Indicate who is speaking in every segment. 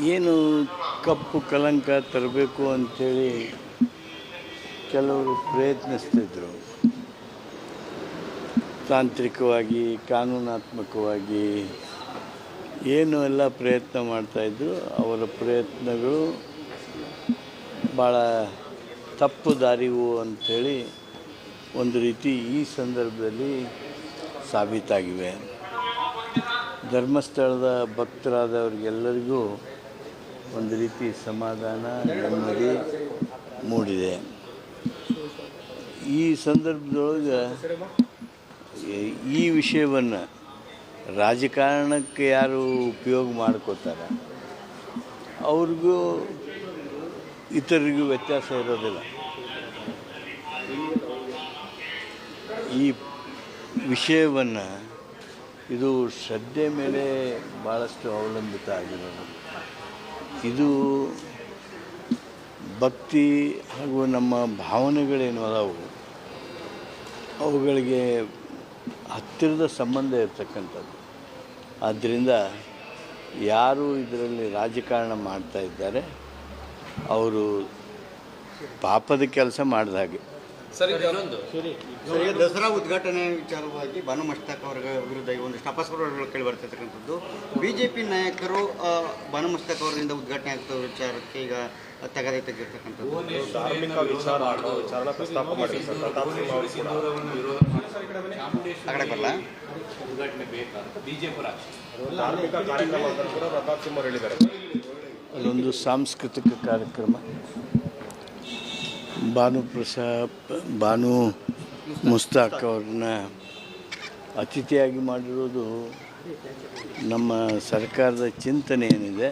Speaker 1: ಏನು ಕಪ್ಪು ಕಲಂಕ ತರಬೇಕು ಅಂಥೇಳಿ ಕೆಲವರು ಪ್ರಯತ್ನಿಸ್ತಿದ್ರು. ತಾಂತ್ರಿಕವಾಗಿ, ಕಾನೂನಾತ್ಮಕವಾಗಿ ಏನು ಎಲ್ಲ ಪ್ರಯತ್ನ ಮಾಡ್ತಾಯಿದ್ರು ಅವರ ಪ್ರಯತ್ನಗಳು ಭಾಳ ತಪ್ಪು ದಾರಿವು ಅಂಥೇಳಿ ಒಂದು ರೀತಿ ಈ ಸಂದರ್ಭದಲ್ಲಿ ಸಾಬೀತಾಗಿವೆ. ಧರ್ಮಸ್ಥಳದ ಭಕ್ತರಾದವ್ರಿಗೆಲ್ಲರಿಗೂ ಒಂದು ರೀತಿ ಸಮಾಧಾನ ನೆಮ್ಮದಿ ಮೂಡಿದೆ. ಈ ಸಂದರ್ಭದೊಳಗೆ ಈ- ವಿಷಯವನ್ನು ರಾಜಕಾರಣಕ್ಕೆ ಯಾರು ಉಪಯೋಗ ಮಾಡ್ಕೋತಾರೆ? ಅವ್ರಿಗೂ ಇತರರಿಗೂ ವ್ಯತ್ಯಾಸ ಇರೋದಿಲ್ಲ. ಈ ವಿಷಯವನ್ನು ಇದು ಶ್ರದ್ಧೆ ಮೇಲೆ ಭಾಳಷ್ಟು ಅವಲಂಬಿತ ಆಗಿರೋದು. ಇದು ಭಕ್ತಿ ಹಾಗೂ ನಮ್ಮ ಭಾವನೆಗಳೇನು ಅದಾವು? ಅವುಗಳಿಗೆ ಹತ್ತಿರದ ಸಂಬಂಧ ಇರತಕ್ಕಂಥದ್ದು. ಆದ್ದರಿಂದ ಯಾರು ಇದರಲ್ಲಿ ರಾಜಕಾರಣ ಮಾಡ್ತಾ ಇದ್ದಾರೆ, ಅವರು ಪಾಪದ ಕೆಲಸ ಮಾಡಿದ ಹಾಗೆ.
Speaker 2: ಸರ್ ಇನ್ನೊಂದು.
Speaker 3: ಸರ್, ಈಗ ದಸರಾ ಉದ್ಘಾಟನೆ ವಿಚಾರವಾಗಿ ಭಾನು ಮಸ್ತಾಕ್ ಅವರ ವಿರುದ್ಧ ಈಗ ಒಂದಿಷ್ಟು ಅಪಸ್ವರಗಳು ಕೇಳಿ ಬರ್ತಿರ್ತಕ್ಕಂಥದ್ದು ಬಿಜೆಪಿ ನಾಯಕರು ಭಾನು ಮಸ್ತಾಕ್ ಅವರಿಂದ ಉದ್ಘಾಟನೆ ಆಗ್ತಾ ವಿಚಾರಕ್ಕೆ ಈಗ ತಗದೆ ತೆಗೆದಿರ್ತಕ್ಕಂಥದ್ದು.
Speaker 4: ಧಾರ್ಮಿಕ ವಿಚಾರ ಅನ್ನೋ ವಿಚಾರನ ಪ್ರಸ್ತಾಪ ಮಾಡಿದ್ರು ಸರ್ ಪ್ರತಾಪ್ ಸಿಂಹ ಅವರು ಕೂಡ.
Speaker 3: ಆ ಕಡೆ ಬರಲ್ಲ
Speaker 4: ಧಾರ್ಮಿಕ ಕಾರ್ಯಕ್ರಮ ಅಂತ ಕೂಡ ಪ್ರತಾಪ್ ಸಿಂಹ ಅವರು ಹೇಳಿದ್ದಾರೆ.
Speaker 1: ಅದೊಂದು ಸಾಂಸ್ಕೃತಿಕ ಕಾರ್ಯಕ್ರಮ. ಭಾನು ಪ್ರಸಾದ್, ಭಾನು ಮುಸ್ತಾಕ್ ಅವ್ರನ್ನ ಅತಿಥಿಯಾಗಿ ಮಾಡಿರೋದು ನಮ್ಮ ಸರ್ಕಾರದ ಚಿಂತನೆ ಏನಿದೆ,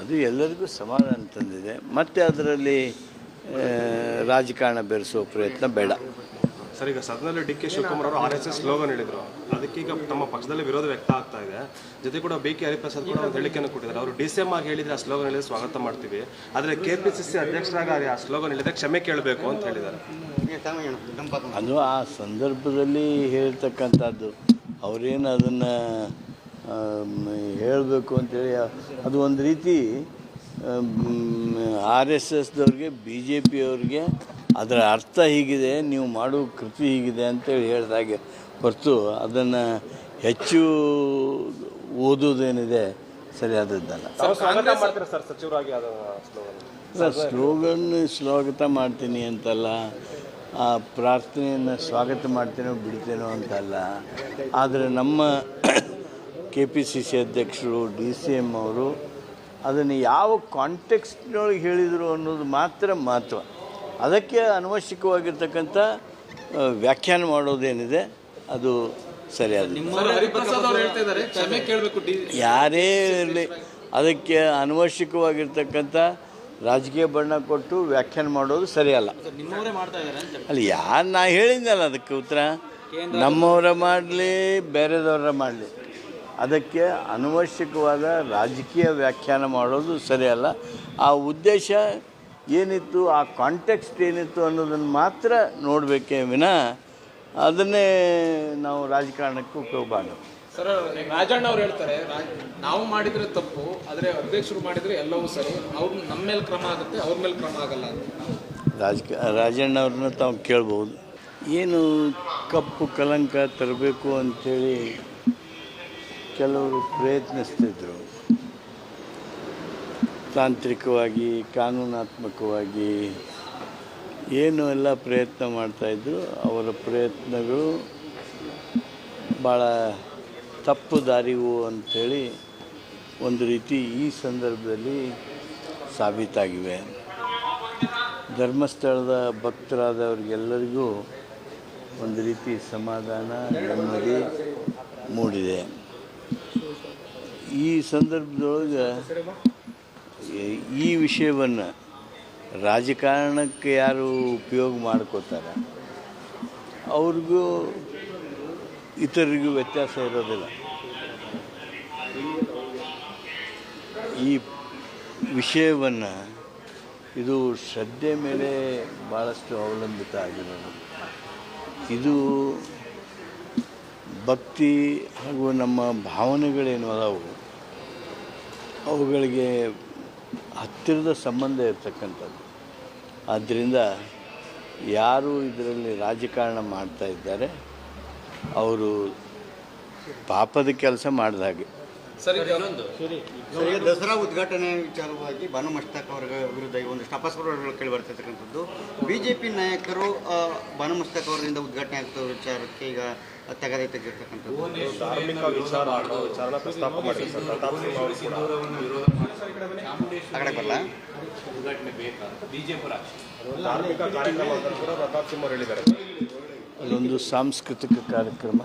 Speaker 1: ಅದು ಎಲ್ಲರಿಗೂ ಸಮಾಧಾನ ತಂದಿದೆ. ಮತ್ತು ಅದರಲ್ಲಿ ರಾಜಕಾರಣ ಬೆರೆಸೋ ಪ್ರಯತ್ನ ಬೇಡ.
Speaker 4: ಸರ್ ಈಗ ಸದನದಲ್ಲಿ ಡಿ ಕೆ ಶಿವಕುಮಾರ್ ಅವರು ಆರ್ ಎಸ್ ಎಸ್ ಸ್ಲೋಗನ್ ಹೇಳಿದ್ರು. ಅದಕ್ಕೆ ಈಗ ತಮ್ಮ ಪಕ್ಷದಲ್ಲಿ ವಿರೋಧ ವ್ಯಕ್ತ ಆಗ್ತಾ ಇದೆ. ಜೊತೆ ಕೂಡ ಬಿ ಕೆ ಹರಿಪ್ರಸಾದ್ ಕೂಡ ಒಂದು ಹೇಳಿಕೆಯನ್ನು ಕೊಟ್ಟಿದ್ದಾರೆ. ಅವರು ಡಿ ಸಿ ಎಂ ಆಗಿ ಹೇಳಿದ್ರೆ ಆ ಸ್ಲೋಗನ್ ಹೇಳಿದ್ರೆ ಸ್ವಾಗತ ಮಾಡ್ತೀವಿ. ಆದರೆ ಕೆ ಪಿ ಸಿ ಸಿ ಅಧ್ಯಕ್ಷರಾಗಿ ಆ ಸ್ಲೋಗನ್ ಹೇಳಿದ್ರೆ ಕ್ಷಮೆ ಕೇಳಬೇಕು ಅಂತ ಹೇಳಿದ್ದಾರೆ.
Speaker 1: ಅದು ಆ ಸಂದರ್ಭದಲ್ಲಿ ಹೇಳ್ತಕ್ಕಂಥದ್ದು, ಅವರೇನು ಅದನ್ನು ಹೇಳಬೇಕು ಅಂತೇಳಿ, ಅದು ಒಂದು ರೀತಿ ಆರ್ ಎಸ್ ಎಸ್ದವ್ರಿಗೆ ಬಿ ಜೆ ಪಿಯವ್ರಿಗೆ ಅದರ ಅರ್ಥ ಹೀಗಿದೆ ನೀವು ಮಾಡೋ ಕೃತಿ ಹೀಗಿದೆ ಅಂತೇಳಿ ಹೇಳಿದಾಗೆ ಹೊರತು ಅದನ್ನು ಹೆಚ್ಚು ಓದೋದೇನಿದೆ ಸರಿಯಾದದ್ದಲ್ಲ.
Speaker 4: ತಾವು ಸ್ವಾಗತ ಮಾಡ್ತೀರಾ ಸರ್ ಸಚಿವರಾಗಿ ಅದ ಸ್ಲೋಗನ್.
Speaker 1: ಇಲ್ಲ, ಸ್ಲೋಗನ್ ಸ್ವಾಗತ ಮಾಡ್ತೀನಿ ಅಂತಲ್ಲ ಆ ಪ್ರಾರ್ಥನೆಯನ್ನು ಸ್ವಾಗತ ಮಾಡ್ತೇನೋ ಬಿಡ್ತೇನೋ ಅಂತಲ್ಲ ಆದರೆ ನಮ್ಮ ಕೆ ಪಿ ಸಿ ಸಿ ಅಧ್ಯಕ್ಷರು ಡಿ ಸಿ ಎಂ ಅವರು ಅದನ್ನು ಯಾವ ಕಾಂಟೆಕ್ಸ್ಟ್ನೊಳಗೆ ಹೇಳಿದರು ಅನ್ನೋದು ಮಾತ್ರ ಮಹತ್ವ. ಅದಕ್ಕೆ ಅನವಶ್ಯಕವಾಗಿರ್ತಕ್ಕಂಥ ವ್ಯಾಖ್ಯಾನ ಮಾಡೋದೇನಿದೆ ಅದು ಸರಿಯಾದ ಯಾರೇ ಇರಲಿ ಅದಕ್ಕೆ ಅನವಶ್ಯಕವಾಗಿರ್ತಕ್ಕಂಥ ರಾಜಕೀಯ ಬಣ್ಣ ಕೊಟ್ಟು ವ್ಯಾಖ್ಯಾನ ಮಾಡೋದು ಸರಿಯಲ್ಲ. ಅಲ್ಲಿ ಯಾರು ನಾ ಹೇಳಿದ್ನಲ್ಲ ಅದಕ್ಕೆ ಉತ್ತರ? ನಮ್ಮವರ ಮಾಡಲಿ ಬೇರೆದವರ ಮಾಡಲಿ. ಅದಕ್ಕೆ ಅನವಶ್ಯಕವಾದ ರಾಜಕೀಯ ವ್ಯಾಖ್ಯಾನ ಮಾಡೋದು ಸರಿಯಲ್ಲ ಆ ಉದ್ದೇಶ ಏನಿತ್ತು ಆ ಕಾಂಟೆಕ್ಸ್ಟ್ ಏನಿತ್ತು ಅನ್ನೋದನ್ನು ಮಾತ್ರ ನೋಡಬೇಕೇ ವಿನ ಅದನ್ನೇ ನಾವು ರಾಜಕಾರಣಕ್ಕೆ ಉಪಯೋಗ
Speaker 2: ಸರ್ ರಾಜಣ್ಣ ಅವ್ರು ಹೇಳ್ತಾರೆ ನಾವು ಮಾಡಿದರೆ ತಪ್ಪು ಆದರೆ ಅಧ್ಯಕ್ಷರು ಮಾಡಿದರೆ ಎಲ್ಲವೂ ಸರಿ ಅವ್ರ ನಮ್ಮ ಮೇಲೆ ಕ್ರಮ ಆಗುತ್ತೆ ಅವ್ರ ಮೇಲೆ ಕ್ರಮ ಆಗಲ್ಲ ಅಂತ.
Speaker 1: ರಾಜಕ ರಾಜಣ್ಣ ಅವ್ರನ್ನ ತಾವು ಕೇಳ್ಬೋದು. ಏನು ಕಪ್ಪು ಕಲಂಕ ತರಬೇಕು ಅಂಥೇಳಿ ಕೆಲವರು ಪ್ರಯತ್ನಿಸ್ತಿದ್ರು. ತಾಂತ್ರಿಕವಾಗಿ, ಕಾನೂನಾತ್ಮಕವಾಗಿ ಏನು ಎಲ್ಲ ಪ್ರಯತ್ನ ಮಾಡ್ತಾಯಿದ್ರು ಅವರ ಪ್ರಯತ್ನಗಳು ಭಾಳ ತಪ್ಪು ದಾರಿವು ಅಂಥೇಳಿ ಒಂದು ರೀತಿ ಈ ಸಂದರ್ಭದಲ್ಲಿ ಸಾಬೀತಾಗಿವೆ. ಧರ್ಮಸ್ಥಳದ ಭಕ್ತರಾದವ್ರಿಗೆಲ್ಲರಿಗೂ ಒಂದು ರೀತಿ ಸಮಾಧಾನ ನೆಮ್ಮದಿ ಮೂಡಿದೆ. ಈ ಸಂದರ್ಭದೊಳಗೆ ಈ- ವಿಷಯವನ್ನು ರಾಜಕಾರಣಕ್ಕೆ ಯಾರು ಉಪಯೋಗ ಮಾಡ್ಕೋತಾರೆ? ಅವ್ರಿಗೂ ಇತರರಿಗೂ ವ್ಯತ್ಯಾಸ ಇರೋದಿಲ್ಲ. ಈ ವಿಷಯವನ್ನು ಇದು ಶ್ರದ್ಧೆ ಮೇಲೆ ಭಾಳಷ್ಟು ಅವಲಂಬಿತ ಆಗಿರೋದು. ಇದು ಭಕ್ತಿ ಹಾಗೂ ನಮ್ಮ ಭಾವನೆಗಳೇನು ಅದಾವು? ಅವುಗಳಿಗೆ ಹತ್ತಿರದ ಸಂಬಂಧ ಇರತಕ್ಕಂಥದ್ದು. ಆದ್ದರಿಂದ ಯಾರು ಇದರಲ್ಲಿ ರಾಜಕಾರಣ ಮಾಡ್ತಾ ಇದ್ದಾರೆ, ಅವರು ಪಾಪದ ಕೆಲಸ ಮಾಡಿದ ಹಾಗೆ.
Speaker 2: ಸರ್ ಈಗ ಇನ್ನೊಂದು.
Speaker 3: ಸರ್. ದಸರಾ ಉದ್ಘಾಟನೆ ವಿಚಾರವಾಗಿ ಬಾನು ಮಸ್ತಕ್ ಅವರ ವಿರುದ್ಧ ಈಗ ಒಂದಷ್ಟು ಅಪಸ್ವರಗಳು ಕೇಳಿ ಬರ್ತಿರ್ತಕ್ಕಂಥದ್ದು ಬಿಜೆಪಿ ನಾಯಕರು ಬಾನು ಮಸ್ತಾಕ್ ಅವರಿಂದ ಉದ್ಘಾಟನೆ ಆಗ್ತಾ ವಿಚಾರಕ್ಕೆ ಈಗ ತೆಗೆದೇ ತೆಗೆದಿರ್ತಕ್ಕಂಥದ್ದು.
Speaker 4: ಧಾರ್ಮಿಕ ವಿಚಾರ ವಿಚಾರನ ಪ್ರಸ್ತಾಪ ಧಾರ್ಮಿಕ ಕಾರ್ಯಕ್ರಮ ಕೂಡ ಪ್ರತಾಪ್ ಸಿಂಹ ಅವರು ಹೇಳಿದ್ದಾರೆ.
Speaker 1: ಅಲ್ಲೊಂದು ಸಾಂಸ್ಕೃತಿಕ ಕಾರ್ಯಕ್ರಮ.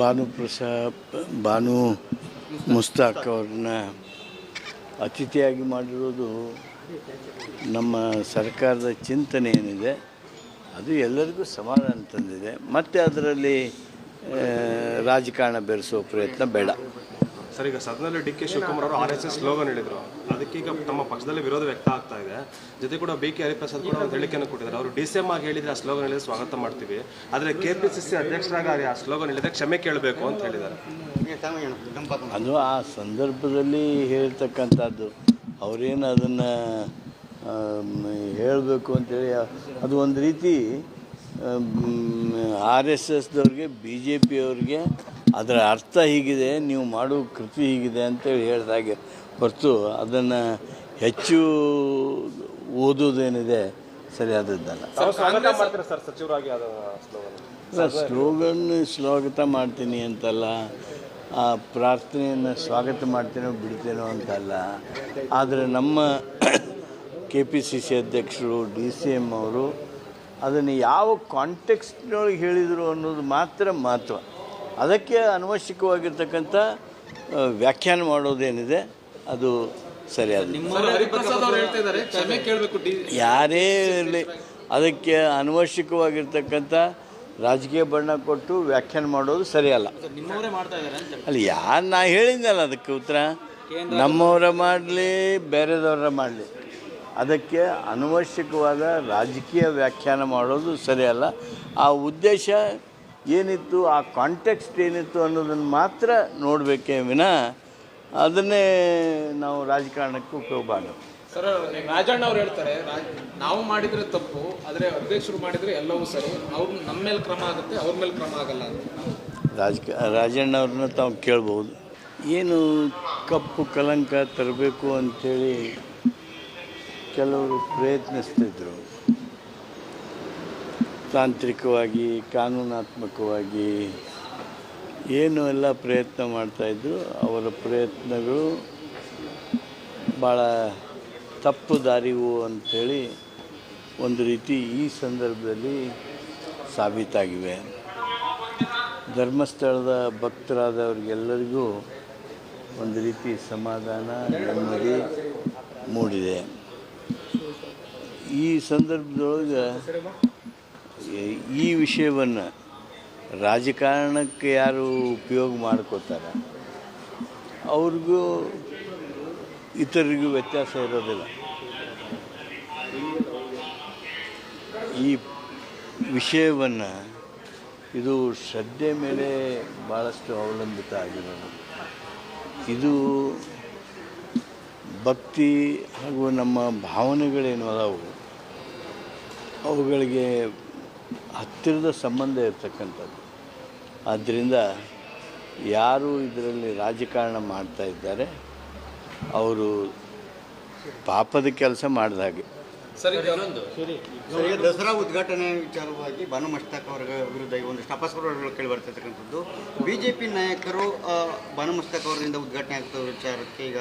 Speaker 1: ಭಾನು ಪ್ರಸಾದ್, ಭಾನು ಮುಸ್ತಾಕ್ ಅವ್ರನ್ನ ಅತಿಥಿಯಾಗಿ ಮಾಡಿರೋದು ನಮ್ಮ ಸರ್ಕಾರದ ಚಿಂತನೆ ಏನಿದೆ, ಅದು ಎಲ್ಲರಿಗೂ ಸಮಾಧಾನ ತಂದಿದೆ. ಮತ್ತು ಅದರಲ್ಲಿ ರಾಜಕಾರಣ ಬೆರೆಸೋ ಪ್ರಯತ್ನ ಬೇಡ.
Speaker 4: ಸರ್, ಈಗ ಸದನದಲ್ಲಿ ಡಿ ಕೆ ಶಿವಕುಮಾರ್ ಅವರು ಆರ್ ಎಸ್ ಎಸ್ ಸ್ಲೋಗನ್ ಹೇಳಿದ್ರು. ಈಗ ತಮ್ಮ ಪಕ್ಷದಲ್ಲಿ ವಿರೋಧ ವ್ಯಕ್ತ ಆಗ್ತಾ ಇದೆ. ಜೊತೆ ಕೂಡ ಬಿ ಕೆ ಹರಿಪ್ರಸಾದ್ ಕೂಡ ಒಂದು ಹೇಳಿಕೆಯನ್ನು ಕೊಟ್ಟಿದ್ದಾರೆ. ಅವರು ಡಿ ಸಿ ಎಂ ಆಗಿ ಹೇಳಿದ್ರೆ ಆ ಸ್ಲೋಗನ್ ಹೇಳಿದ್ರೆ ಸ್ವಾಗತ ಮಾಡ್ತೀವಿ. ಆದರೆ ಕೆ ಪಿ ಸಿ ಸಿ ಅಧ್ಯಕ್ಷರಾಗಿ ಆ ಸ್ಲೋಗನ್ ಹೇಳಿದ್ರೆ ಕ್ಷಮೆ ಕೇಳಬೇಕು ಅಂತ ಹೇಳಿದ್ದಾರೆ.
Speaker 1: ಅದು ಆ ಸಂದರ್ಭದಲ್ಲಿ ಹೇಳ್ತಕ್ಕಂಥದ್ದು, ಅವರೇನು ಅದನ್ನು ಹೇಳಬೇಕು ಅಂತೇಳಿ, ಅದು ಒಂದು ರೀತಿ ಆರ್ ಎಸ್ ಎಸ್ದವ್ರಿಗೆ ಬಿ ಜೆ ಪಿಯವ್ರಿಗೆ ಅದರ ಅರ್ಥ ಹೀಗಿದೆ ನೀವು ಮಾಡೋ ಕೃತಿ ಹೀಗಿದೆ ಅಂತೇಳಿ ಹೇಳಿದಾಗೆ ಹೊರತು ಅದನ್ನು ಹೆಚ್ಚು ಓದೋದೇನಿದೆ ಸರಿಯಾದದ್ದಲ್ಲ.
Speaker 4: ಸ್ಲೋಗನ್.
Speaker 1: ಸ್ವಾಗತ ಮಾಡ್ತೀನಿ ಅಂತಲ್ಲ ಆ ಪ್ರಾರ್ಥನೆಯನ್ನು ಸ್ವಾಗತ ಮಾಡ್ತೇನೋ ಬಿಡ್ತೇನೋ ಅಂತಲ್ಲ ಆದರೆ ನಮ್ಮ ಕೆ ಪಿ ಸಿ ಸಿ ಅಧ್ಯಕ್ಷರು ಡಿ ಸಿ ಎಂ ಅವರು ಅದನ್ನು ಯಾವ ಕಾಂಟೆಕ್ಸ್ಟ್ನೊಳಗೆ ಹೇಳಿದರು ಅನ್ನೋದು ಮಾತ್ರ ಮಹತ್ವ. ಅದಕ್ಕೆ ಅನವಶ್ಯಕವಾಗಿರ್ತಕ್ಕಂಥ ವ್ಯಾಖ್ಯಾನ ಮಾಡೋದೇನಿದೆ ಅದು ಸರಿಯಾದ ಯಾರೇ ಇರಲಿ ಅದಕ್ಕೆ ಅನವಶ್ಯಕವಾಗಿರ್ತಕ್ಕಂಥ ರಾಜಕೀಯ ಬಣ್ಣ ಕೊಟ್ಟು ವ್ಯಾಖ್ಯಾನ ಮಾಡೋದು ಸರಿಯಲ್ಲ. ಅಲ್ಲಿ ಯಾರು ನಾ ಹೇಳಿದ್ನಲ್ಲ ಅದಕ್ಕೆ ಉತ್ತರ? ನಮ್ಮವರ ಮಾಡಲಿ ಬೇರೆದವರ ಮಾಡಲಿ. ಅದಕ್ಕೆ ಅನವಶ್ಯಕವಾದ ರಾಜಕೀಯ ವ್ಯಾಖ್ಯಾನ ಮಾಡೋದು ಸರಿಯಲ್ಲ ಆ ಉದ್ದೇಶ ಏನಿತ್ತು ಆ ಕಾಂಟೆಕ್ಸ್ಟ್ ಏನಿತ್ತು ಅನ್ನೋದನ್ನು ಮಾತ್ರ ನೋಡಬೇಕೇ ವಿನ ಅದನ್ನೇ ನಾವು ರಾಜಕಾರಣಕ್ಕೆ ಉಪಯೋಗಬಾರ್ದು
Speaker 2: ಸರ್ ರಾಜಣ್ಣ ಅವ್ರು ಹೇಳ್ತಾರೆ ನಾವು ಮಾಡಿದರೆ ತಪ್ಪು ಆದರೆ ಅಧ್ಯಕ್ಷರು ಮಾಡಿದರೆ ಎಲ್ಲವೂ ಸರಿ ಅವ್ರ ನಮ್ಮ ಮೇಲೆ ಕ್ರಮ ಆಗುತ್ತೆ ಅವ್ರ ಮೇಲೆ ಕ್ರಮ ಆಗಲ್ಲ ಅಂತ.
Speaker 1: ರಾಜಕ ರಾಜಣ್ಣ ಅವ್ರನ್ನ ತಾವು ಕೇಳ್ಬೋದು. ಏನು ಕಪ್ಪು ಕಲಂಕ ತರಬೇಕು ಅಂಥೇಳಿ ಕೆಲವರು ಪ್ರಯತ್ನಿಸ್ತಿದ್ರು. ತಾಂತ್ರಿಕವಾಗಿ, ಕಾನೂನಾತ್ಮಕವಾಗಿ ಏನು ಎಲ್ಲ ಪ್ರಯತ್ನ ಮಾಡ್ತಾಯಿದ್ರು ಅವರ ಪ್ರಯತ್ನಗಳು ಭಾಳ ತಪ್ಪು ದಾರಿವು ಅಂಥೇಳಿ ಒಂದು ರೀತಿ ಈ ಸಂದರ್ಭದಲ್ಲಿ ಸಾಬೀತಾಗಿವೆ. ಧರ್ಮಸ್ಥಳದ ಭಕ್ತರಾದವ್ರಿಗೆಲ್ಲರಿಗೂ ಒಂದು ರೀತಿ ಸಮಾಧಾನ ನೆಮ್ಮದಿ ಮೂಡಿದೆ. ಈ ಸಂದರ್ಭದೊಳಗೆ ಈ- ವಿಷಯವನ್ನು ರಾಜಕಾರಣಕ್ಕೆ ಯಾರು ಉಪಯೋಗ ಮಾಡ್ಕೋತಾರ, ಅವ್ರಿಗೂ ಇತರರಿಗೂ ವ್ಯತ್ಯಾಸ ಇರೋದಿಲ್ಲ. ಈ ವಿಷಯವನ್ನು ಇದು ಶ್ರದ್ಧೆ ಮೇಲೆ ಭಾಳಷ್ಟು ಅವಲಂಬಿತ ಆಗಿರೋದು. ಇದು ಭಕ್ತಿ ಹಾಗೂ ನಮ್ಮ ಭಾವನೆಗಳೇನು ಅದಾವು ಅವುಗಳಿಗೆ ಹತ್ತಿರದ ಸಂಬಂಧ ಇರತಕ್ಕಂಥದ್ದು. ಆದ್ದರಿಂದ ಯಾರು ಇದರಲ್ಲಿ ರಾಜಕಾರಣ ಮಾಡ್ತಾ ಇದ್ದಾರೆ, ಅವರು ಪಾಪದ ಕೆಲಸ ಮಾಡಿದ ಹಾಗೆ.
Speaker 2: ಸರ್ ಈಗ ಇನ್ನೊಂದು.
Speaker 3: ಈಗ ದಸರಾ ಉದ್ಘಾಟನೆ ವಿಚಾರವಾಗಿ ಬಾನು ಮಸ್ತಕ್ ಅವರ ವಿರುದ್ಧ ಈಗ ಒಂದಷ್ಟು ಅಪಸ್ವರಗಳು ಕೇಳಿ ಬರ್ತಿರ್ತಕ್ಕಂಥದ್ದು ಬಿಜೆಪಿ ನಾಯಕರು ಆ, ಬಾನು ಮಸ್ತಾಕ್ ಅವರಿಂದ ಉದ್ಘಾಟನೆ ಆಗ್ತಾ ವಿಚಾರಕ್ಕೆ ಈಗ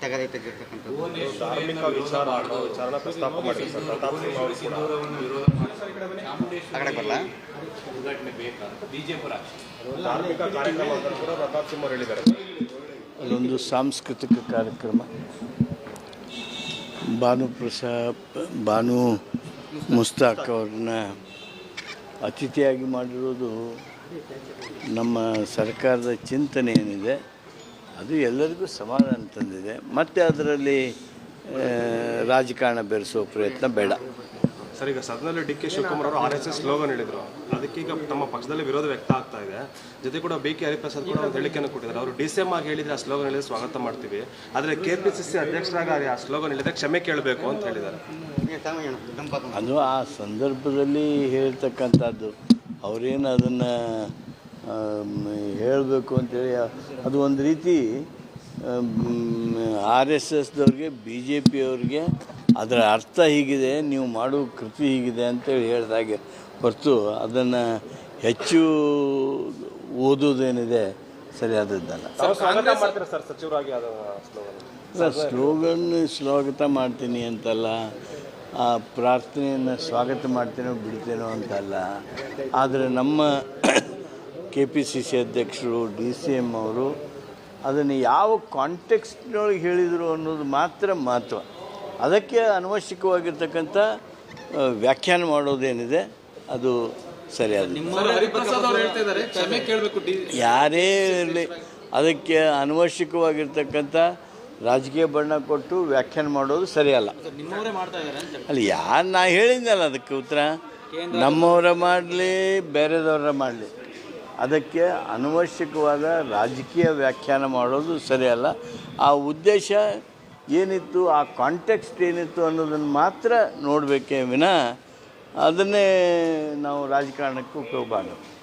Speaker 3: ತಗದೆ ತೆಗೆದಿರ್ತಕ್ಕಂಥದ್ದು.
Speaker 4: ಧಾರ್ಮಿಕ ವಿಚಾರ ಅನ್ನೋ ವಿಚಾರನ ಪ್ರಸ್ತಾಪ ಮಾಡಿದ್ರು ಸರ್ ಪ್ರತಾಪ್ ಸಿಂಹ ಅವರು ಕೂಡ
Speaker 3: ಆ ಕಡೆ ಬರಲ್ಲ.
Speaker 4: ಧಾರ್ಮಿಕ ಕಾರ್ಯಕ್ರಮ ಅಂತ ಕೂಡ ಪ್ರತಾಪ್ ಸಿಂಹ ಅವರು ಹೇಳಿದ್ದಾರೆ.
Speaker 1: ಅಲ್ಲೊಂದು ಸಾಂಸ್ಕೃತಿಕ ಕಾರ್ಯಕ್ರಮ. ಭಾನು ಪ್ರಸಾದ್, ಭಾನು ಮುಸ್ತಾಕ್ ಅವ್ರನ್ನ ಅತಿಥಿಯಾಗಿ ಮಾಡಿರೋದು ನಮ್ಮ ಸರ್ಕಾರದ ಚಿಂತನೆ ಏನಿದೆ, ಅದು ಎಲ್ಲರಿಗೂ ಸಮಾಧಾನ ತಂದಿದೆ. ಮತ್ತು ಅದರಲ್ಲಿ ರಾಜಕಾರಣ ಬೆರೆಸೋ ಪ್ರಯತ್ನ ಬೇಡ.
Speaker 4: ಸರ್, ಈಗ ಸದನದಲ್ಲಿ ಡಿ ಕೆ ಶಿವಕುಮಾರ್ ಅವರು ಆರ್ ಎಸ್ ಎಸ್ ಸ್ಲೋಗನ್ ಹೇಳಿದ್ರು. ಈಗ ತಮ್ಮ ಪಕ್ಷದಲ್ಲಿ ವಿರೋಧ ವ್ಯಕ್ತ ಆಗ್ತಾ ಇದೆ. ಜೊತೆ ಕೂಡ ಬಿ ಕೆ ಹರಿಪ್ರಸಾದ್ ಕೂಡ ಒಂದು ಹೇಳಿಕೆಯನ್ನು ಕೊಟ್ಟಿದ್ದಾರೆ. ಅವರು ಡಿ ಸಿ ಎಂ ಆಗಿ ಹೇಳಿದ್ರೆ ಆ ಸ್ಲೋಗನ್ ಹೇಳಿದ್ರೆ ಸ್ವಾಗತ ಮಾಡ್ತೀವಿ. ಆದರೆ ಕೆ ಪಿ ಸಿ ಸಿ ಅಧ್ಯಕ್ಷರಾಗಿ ಆ ಸ್ಲೋಗನ್ ಹೇಳಿದ್ರೆ ಕ್ಷಮೆ ಕೇಳಬೇಕು ಅಂತ ಹೇಳಿದ್ದಾರೆ.
Speaker 1: ಅದು ಆ ಸಂದರ್ಭದಲ್ಲಿ ಹೇಳ್ತಕ್ಕಂಥದ್ದು, ಅವರೇನು ಅದನ್ನು ಹೇಳಬೇಕು ಅಂತೇಳಿ, ಅದು ಒಂದು ರೀತಿ ಆರ್ ಎಸ್ ಎಸ್ದವ್ರಿಗೆ ಬಿ ಜೆ ಪಿಯವ್ರಿಗೆ ಅದರ ಅರ್ಥ ಹೀಗಿದೆ ನೀವು ಮಾಡೋ ಕೃತಿ ಹೀಗಿದೆ ಅಂತೇಳಿ ಹೇಳಿದಾಗೆ ಹೊರತು ಅದನ್ನು ಹೆಚ್ಚು ಓದೋದೇನಿದೆ ಸರಿಯಾದದ್ದಲ್ಲ
Speaker 4: ಸ್ವಾಗತ ಮಾಡ್ತಾರೆ ಸರ್ ಸ್ಲೋಗನ್.
Speaker 1: ಸ್ವಾಗತ ಮಾಡ್ತೀನಿ ಅಂತಲ್ಲ ಆ ಪ್ರಾರ್ಥನೆಯನ್ನು ಸ್ವಾಗತ ಮಾಡ್ತೇನೋ ಬಿಡ್ತೇನೋ ಅಂತಲ್ಲ ಆದರೆ ನಮ್ಮ ಕೆ ಪಿ ಸಿ ಸಿ ಅಧ್ಯಕ್ಷರು ಡಿ ಸಿ ಎಂ ಅವರು ಅದನ್ನು ಯಾವ ಕಾಂಟೆಕ್ಸ್ಟ್ನೊಳಗೆ ಹೇಳಿದರು ಅನ್ನೋದು ಮಾತ್ರ ಮಹತ್ವ. ಅದಕ್ಕೆ ಅನವಶ್ಯಕವಾಗಿರ್ತಕ್ಕಂಥ ವ್ಯಾಖ್ಯಾನ ಮಾಡೋದೇನಿದೆ ಅದು ಸರಿಯಾದ ಯಾರೇ ಇರಲಿ ಅದಕ್ಕೆ ಅನವಶ್ಯಕವಾಗಿರ್ತಕ್ಕಂಥ ರಾಜಕೀಯ ಬಣ್ಣ ಕೊಟ್ಟು ವ್ಯಾಖ್ಯಾನ ಮಾಡೋದು ಸರಿಯಲ್ಲ. ಅಲ್ಲಿ ಯಾರು ನಾ ಹೇಳಿದ್ನಲ್ಲ ಅದಕ್ಕೆ ಉತ್ತರ? ನಮ್ಮವರ ಮಾಡಲಿ ಬೇರೆದವರ ಮಾಡಲಿ. ಅದಕ್ಕೆ ಅನವಶ್ಯಕವಾದ ರಾಜಕೀಯ ವ್ಯಾಖ್ಯಾನ ಮಾಡೋದು ಸರಿಯಲ್ಲ ಆ ಉದ್ದೇಶ ಏನಿತ್ತು, ಆ ಕಾಂಟೆಕ್ಸ್ಟ್ ಏನಿತ್ತು ಅನ್ನೋದನ್ನು ಮಾತ್ರ ನೋಡಬೇಕೇ ವಿನ ಅದನ್ನೇ ನಾವು ರಾಜಕಾರಣಕ್ಕೆ ಉಪಯೋಗ ಮಾಡಬೇಕು